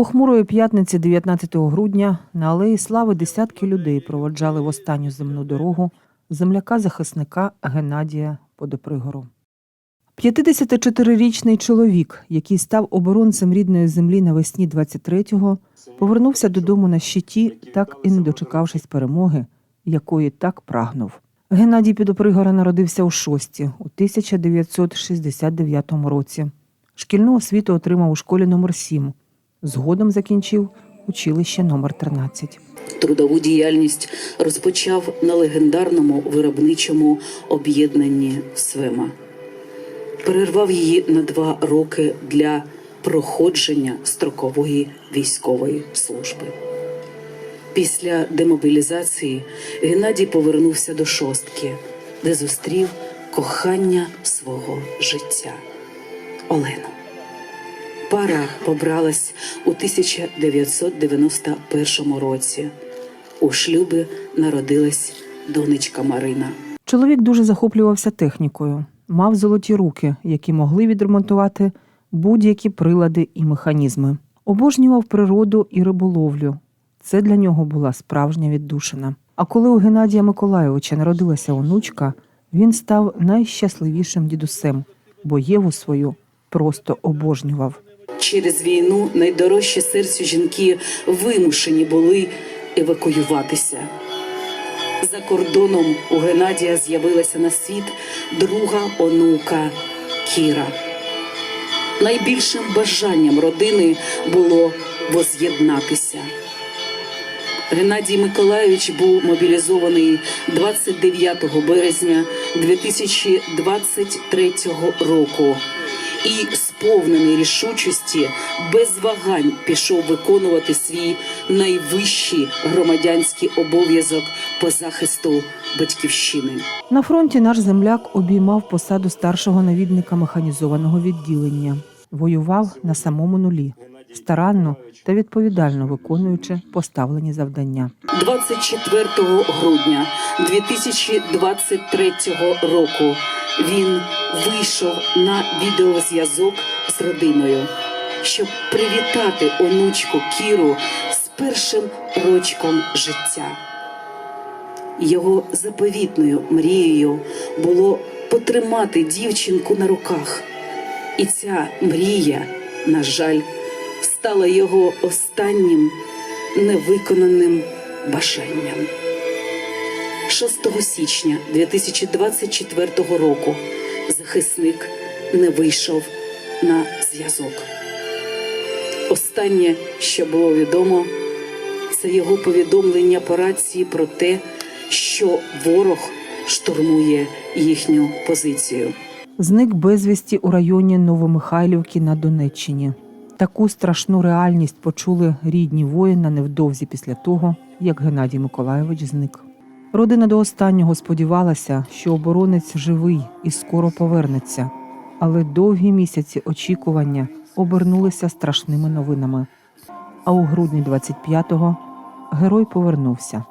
Похмурої п'ятниці 19 грудня на Алеї Слави десятки людей проводжали в останню земну дорогу земляка-захисника Геннадія Подопригору. 54-річний чоловік, який став оборонцем рідної землі навесні 23-го, повернувся додому на щиті, так і не дочекавшись перемоги, якої так прагнув. Геннадій Підопригора народився у Шості у 1969 році. Шкільну освіту отримав у школі номер 7 Згодом закінчив училище номер 13 Трудову діяльність розпочав на легендарному виробничому об'єднанні Свема. Перервав її на два роки для проходження строкової військової служби. Після демобілізації Геннадій повернувся до шостки, де зустрів кохання свого життя Олену. Пара побралась у 1991 році. У шлюбі народилась донечка Марина. Чоловік дуже захоплювався технікою, мав золоті руки, які могли відремонтувати будь-які прилади і механізми. Обожнював природу і риболовлю. Це для нього була справжня віддушина. А коли у Геннадія Миколайовича народилася онучка, він став найщасливішим дідусем, бо Єву свою просто обожнював. Через війну найдорожчі серцю жінки вимушені були евакуюватися. За кордоном у Геннадія з'явилася на світ друга онука Кіра. Найбільшим бажанням родини було воз'єднатися. Геннадій Миколайович був мобілізований 29 березня 2023 року і, сповнений рішучості, без вагань пішов виконувати свій найвищий громадянський обов'язок по захисту батьківщини. На фронті наш земляк обіймав посаду старшого навідника механізованого відділення, воював на самому нулі, старанно та відповідально виконуючи поставлені завдання. 24 грудня 2023 року він вийшов на відеозв'язок з родиною, щоб привітати онучку Кіру з першим рочком життя. Його заповітною мрією було потримати дівчинку на руках. І ця мрія, на жаль, стала його останнім невиконаним бажанням. 6 січня 2024 року захисник не вийшов на зв'язок. Останнє, що було відомо, це його повідомлення по рації про те, що ворог штурмує їхню позицію. Зник безвісті у районі Новомихайлівки на Донеччині. Таку страшну реальність почули рідні воїна невдовзі після того, як Геннадій Миколайович зник. Родина до останнього сподівалася, що оборонець живий і скоро повернеться, але довгі місяці очікування обернулися страшними новинами. А у грудні 25-го герой повернувся,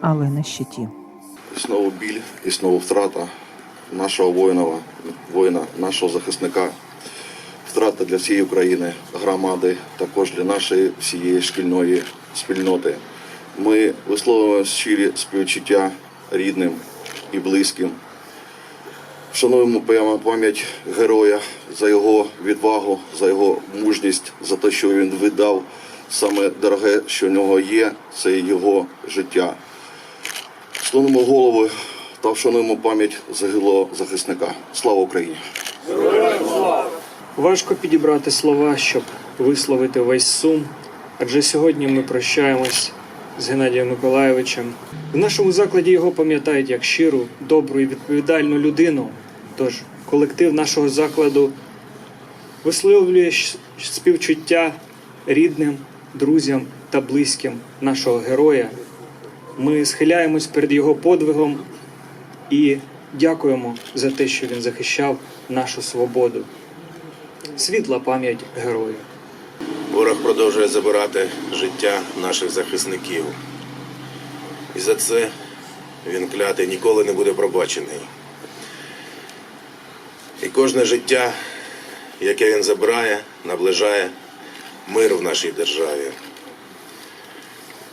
але на щиті. Знову біль, і знову втрата нашого воїна, воїна, нашого захисника. Втрата для всієї України, громади, також для нашої всієї шкільної спільноти. Ми висловлюємо щирі співчуття рідним і близьким. Вшануємо прямо пам'ять героя за його відвагу, за його мужність, за те, що він видав саме дороге, що в нього є, це його життя. Склонимо голови та вшануємо пам'ять загиблого захисника. Слава Україні! Важко підібрати слова, щоб висловити весь сум, адже сьогодні ми прощаємось з Геннадієм Миколайовичем. В нашому закладі його пам'ятають як щиру, добру і відповідальну людину. Тож колектив нашого закладу висловлює співчуття рідним, друзям та близьким нашого героя. Ми схиляємось перед його подвигом і дякуємо за те, що він захищав нашу свободу. Світла пам'ять герою. Ворог продовжує забирати життя наших захисників. І за це він клятий ніколи не буде пробачений. І кожне життя, яке він забирає, наближає мир в нашій державі.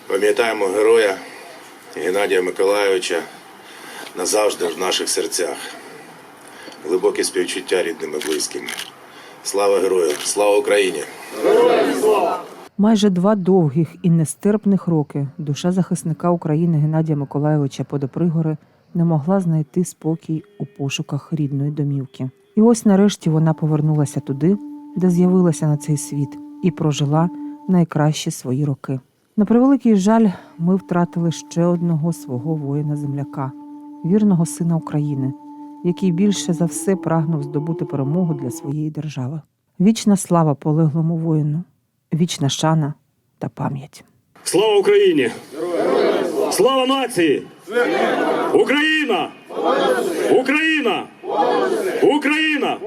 Пам'ятаємо героя Геннадія Миколайовича назавжди в наших серцях. Глибоке співчуття рідним і близьким. Слава герою! Слава Україні! Майже два довгих і нестерпних роки душа захисника України Геннадія Миколайовича Подопригори не могла знайти спокій у пошуках рідної домівки. І ось нарешті вона повернулася туди, де з'явилася на цей світ, і прожила найкращі свої роки. На превеликий жаль, ми втратили ще одного свого воїна-земляка, вірного сина України, який більше за все прагнув здобути перемогу для своєї держави. Вічна слава полеглому воїну, вічна шана та пам'ять. Слава Україні! Слава нації! Україна! Україна! Україна!